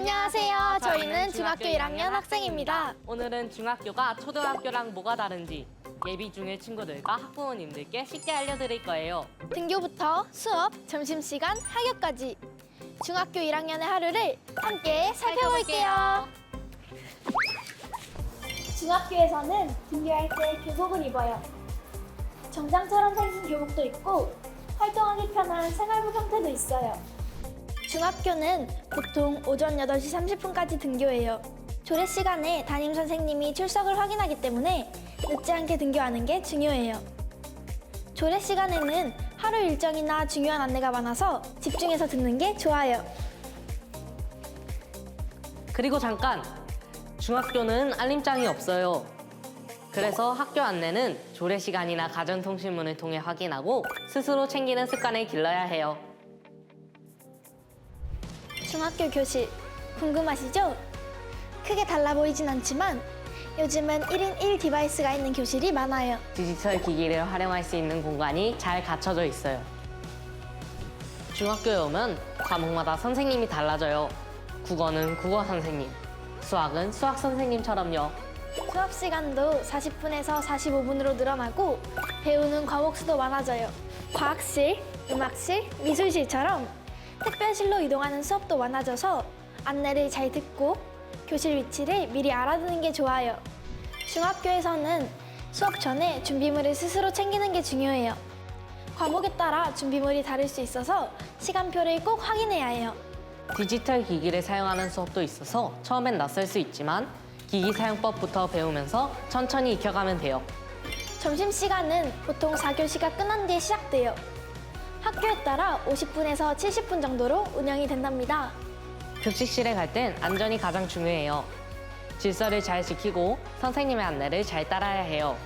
안녕하세요. 저희는 중학교 1학년 학생입니다. 오늘은 중학교가 초등학교랑 뭐가 다른지 예비 중일 친구들과 학부모님들께 쉽게 알려드릴 거예요. 등교부터 수업, 점심시간, 학교까지 중학교 1학년의 하루를 함께 살펴볼게요. 중학교에서는 등교할 때 교복을 입어요. 정장처럼 생긴 교복도 있고 활동하기 편한 생활복 형태도 있어요. 중학교는 보통 오전 8시 30분까지 등교해요. 조례 시간에 담임 선생님이 출석을 확인하기 때문에 늦지 않게 등교하는 게 중요해요. 조례 시간에는 하루 일정이나 중요한 안내가 많아서 집중해서 듣는 게 좋아요. 그리고 잠깐! 중학교는 알림장이 없어요. 그래서 학교 안내는 조례 시간이나 가전통신문을 통해 확인하고 스스로 챙기는 습관을 길러야 해요. 중학교 교실 궁금하시죠? 크게 달라 보이진 않지만 요즘은 1인 1 디바이스가 있는 교실이 많아요. 디지털 기기를 활용할 수 있는 공간이 잘 갖춰져 있어요. 중학교에 오면 과목마다 선생님이 달라져요. 국어는 국어 선생님, 수학은 수학 선생님처럼요. 수업 시간도 40분에서 45분으로 늘어나고 배우는 과목 수도 많아져요. 과학실, 음악실, 미술실처럼 특별실로 이동하는 수업도 많아져서 안내를 잘 듣고 교실 위치를 미리 알아두는 게 좋아요. 중학교에서는 수업 전에 준비물을 스스로 챙기는 게 중요해요. 과목에 따라 준비물이 다를 수 있어서 시간표를 꼭 확인해야 해요. 디지털 기기를 사용하는 수업도 있어서 처음엔 낯설 수 있지만 기기 사용법부터 배우면서 천천히 익혀가면 돼요. 점심시간은 보통 4교시가 끝난 뒤에 시작돼요. 학교에 따라 50분에서 70분 정도로 운영이 된답니다. 급식실에 갈 땐 안전이 가장 중요해요. 질서를 잘 지키고 선생님의 안내를 잘 따라야 해요.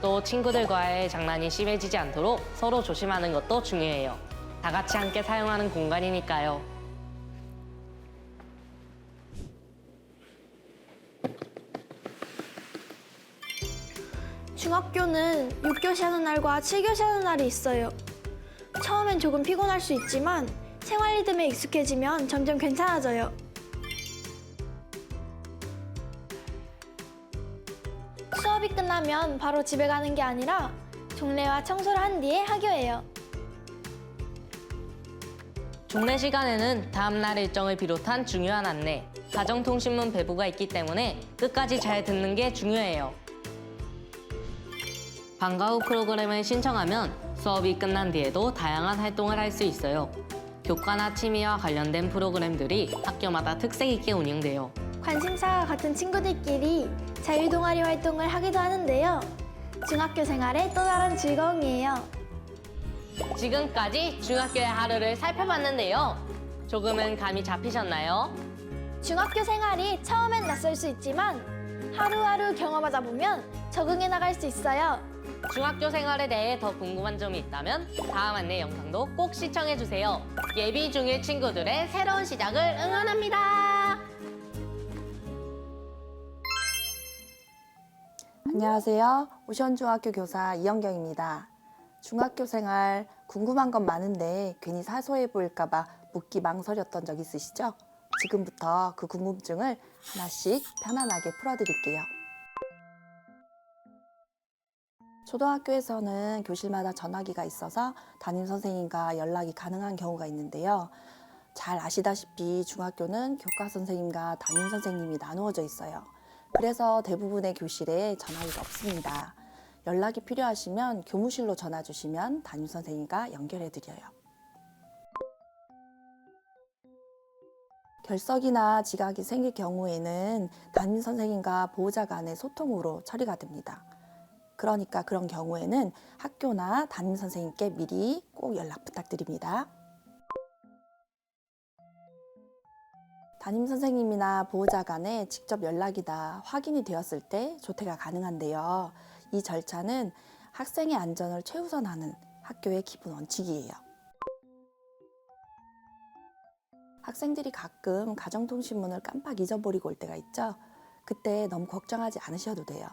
또 친구들과의 장난이 심해지지 않도록 서로 조심하는 것도 중요해요. 다 같이 함께 사용하는 공간이니까요. 중학교는 6교시 하는 날과 7교시 하는 날이 있어요. 처음엔 조금 피곤할 수 있지만 생활 리듬에 익숙해지면 점점 괜찮아져요. 수업이 끝나면 바로 집에 가는 게 아니라 종례와 청소를 한 뒤에 하교해요. 종례 시간에는 다음날 일정을 비롯한 중요한 안내, 가정통신문 배부가 있기 때문에 끝까지 잘 듣는 게 중요해요. 방과 후 프로그램을 신청하면 수업이 끝난 뒤에도 다양한 활동을 할 수 있어요. 교과나 취미와 관련된 프로그램들이 학교마다 특색 있게 운영돼요. 관심사가 같은 친구들끼리 자유동아리 활동을 하기도 하는데요. 중학교 생활의 또 다른 즐거움이에요. 지금까지 중학교의 하루를 살펴봤는데요. 조금은 감이 잡히셨나요? 중학교 생활이 처음엔 낯설 수 있지만 하루하루 경험하다 보면 적응해 나갈 수 있어요. 중학교 생활에 대해 더 궁금한 점이 있다면 다음 안내 영상도 꼭 시청해주세요. 예비 중일 친구들의 새로운 시작을 응원합니다. 안녕하세요. 오션중학교 교사 이영경입니다. 중학교 생활 궁금한 건 많은데 괜히 사소해 보일까봐 묻기 망설였던 적 있으시죠? 지금부터 그 궁금증을 하나씩 편안하게 풀어드릴게요. 초등학교에서는 교실마다 전화기가 있어서 담임 선생님과 연락이 가능한 경우가 있는데요. 잘 아시다시피 중학교는 교과 선생님과 담임 선생님이 나누어져 있어요. 그래서 대부분의 교실에 전화기가 없습니다. 연락이 필요하시면 교무실로 전화 주시면 담임 선생님과 연결해 드려요. 결석이나 지각이 생길 경우에는 담임 선생님과 보호자 간의 소통으로 처리가 됩니다. 그러니까 그런 경우에는 학교나 담임 선생님께 미리 꼭 연락 부탁드립니다. 담임 선생님이나 보호자 간에 직접 연락이 다 확인이 되었을 때 조퇴가 가능한데요. 이 절차는 학생의 안전을 최우선하는 학교의 기본 원칙이에요. 학생들이 가끔 가정통신문을 깜빡 잊어버리고 올 때가 있죠. 그때 너무 걱정하지 않으셔도 돼요.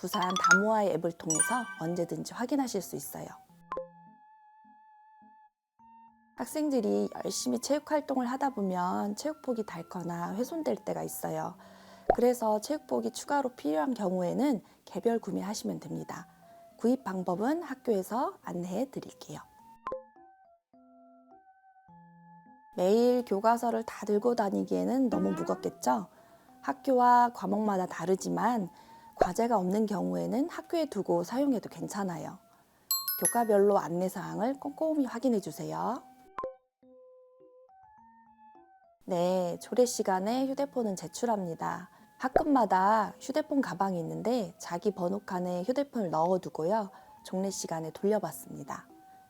부산 다모아의 앱을 통해서 언제든지 확인하실 수 있어요. 학생들이 열심히 체육 활동을 하다 보면 체육복이 닳거나 훼손될 때가 있어요. 그래서 체육복이 추가로 필요한 경우에는 개별 구매하시면 됩니다. 구입 방법은 학교에서 안내해 드릴게요. 매일 교과서를 다 들고 다니기에는 너무 무겁겠죠? 학교와 과목마다 다르지만 과제가 없는 경우에는 학교에 두고 사용해도 괜찮아요. 교과별로 안내사항을 꼼꼼히 확인해 주세요. 네, 조례 시간에 휴대폰은 제출합니다. 학급마다 휴대폰 가방이 있는데 자기 번호 칸에 휴대폰을 넣어두고요. 종례 시간에 돌려받습니다.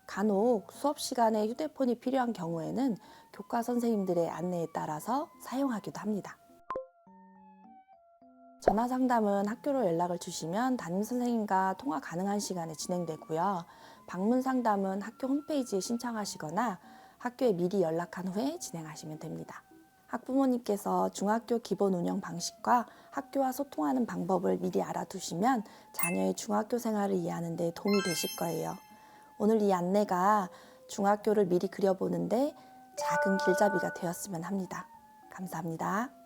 간혹 수업 시간에 휴대폰이 필요한 경우에는 교과 선생님들의 안내에 따라서 사용하기도 합니다. 전화 상담은 학교로 연락을 주시면 담임 선생님과 통화 가능한 시간에 진행되고요. 방문 상담은 학교 홈페이지에 신청하시거나 학교에 미리 연락한 후에 진행하시면 됩니다. 학부모님께서 중학교 기본 운영 방식과 학교와 소통하는 방법을 미리 알아두시면 자녀의 중학교 생활을 이해하는 데 도움이 되실 거예요. 오늘 이 안내가 중학교를 미리 그려보는데 작은 길잡이가 되었으면 합니다. 감사합니다.